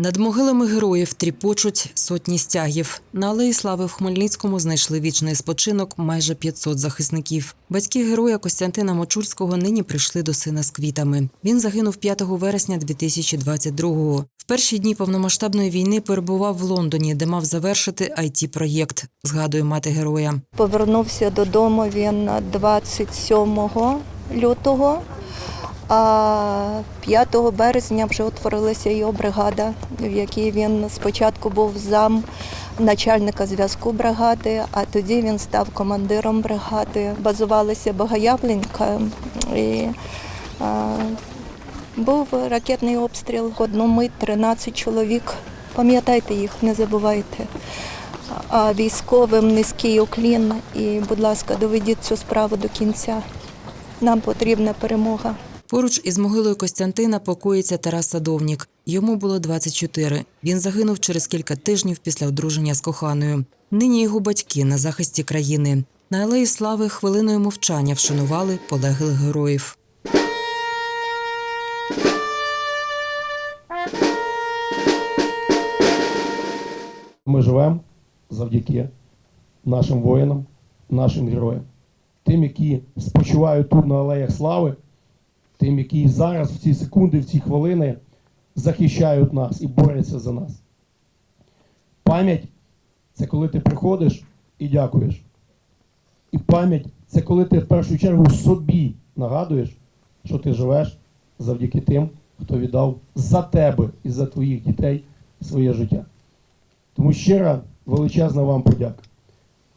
Над могилами героїв тріпочуть сотні стягів. На алеї слави в Хмельницькому знайшли вічний спочинок майже 500 захисників. Батьки героя Костянтина Мочульського нині прийшли до сина з квітами. Він загинув 5 вересня 2022-го. В перші дні повномасштабної війни перебував в Лондоні, де мав завершити it проєкт згадує мати героя. Повернувся додому він 27 лютого, а 5 березня вже утворилася його бригада, в якій він спочатку був зам начальника зв'язку бригади, а тоді він став командиром бригади. Базувалися Богоявленька і а, був ракетний обстріл. Одну мить 13 чоловік. Пам'ятайте їх, не забувайте. А військовим низький уклін і, будь ласка, доведіть цю справу до кінця. Нам потрібна перемога. Поруч із могилою Костянтина покоїться Тарас Садовнік. Йому було 24. Він загинув через кілька тижнів після одруження з коханою. Нині його батьки на захисті країни. На алеї слави хвилиною мовчання вшанували полеглих героїв. Ми живемо завдяки нашим воїнам, нашим героям, тим, які спочивають тут на алеях слави, тим, які зараз, в ці секунди, в ці хвилини захищають нас і борються за нас. Пам'ять це коли ти приходиш і дякуєш. І пам'ять це коли ти в першу чергу собі нагадуєш, що ти живеш завдяки тим, хто віддав за тебе і за твоїх дітей своє життя. Тому щира величезна вам подяка.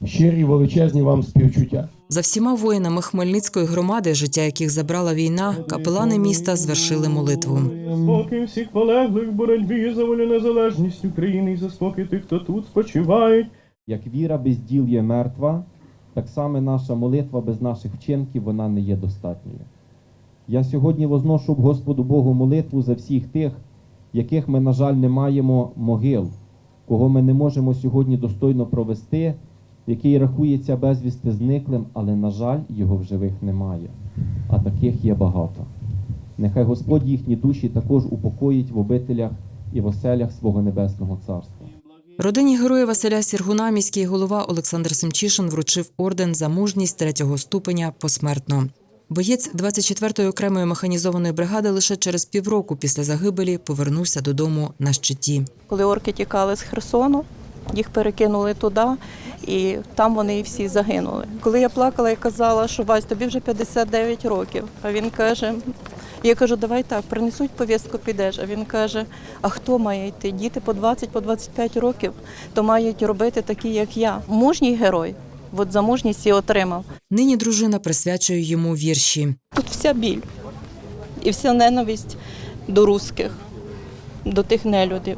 Щирі величезні вам співчуття. За всіма воїнами Хмельницької громади, життя яких забрала війна, капелани міста звершили молитву. Спокій всіх полеглих в боротьбі за волю незалежність України і за спокій тих, хто тут спочивають. Як віра без діл є мертва, так само наша молитва без наших вчинків вона не є достатньою. Я сьогодні возношу Господу Богу молитву за всіх тих, яких ми, на жаль, не маємо могил, кого ми не можемо сьогодні достойно провести, який рахується безвісти зниклим, але, на жаль, його в живих немає. А таких є багато. Нехай Господь їхні душі також упокоїть в обителях і в оселях свого небесного царства. Родині героя Василя Сіргуна міський голова Олександр Семчишин вручив орден за мужність третього ступеня посмертно. Боєць 24-ї окремої механізованої бригади лише через півроку після загибелі повернувся додому на щиті. Коли орки тікали з Херсону, їх перекинули туди, і там вони всі загинули. Коли я плакала і казала, що Вась, тобі вже 59 років. А він каже: я кажу, давай так, принесуть повістку, підеш. А він каже: А хто має йти? Діти по 20, по 25 років, то мають робити такі, як я. Мужній герой. От за мужність і отримав. Нині дружина присвячує йому вірші. Тут вся біль і вся ненависть до русських, до тих нелюдів.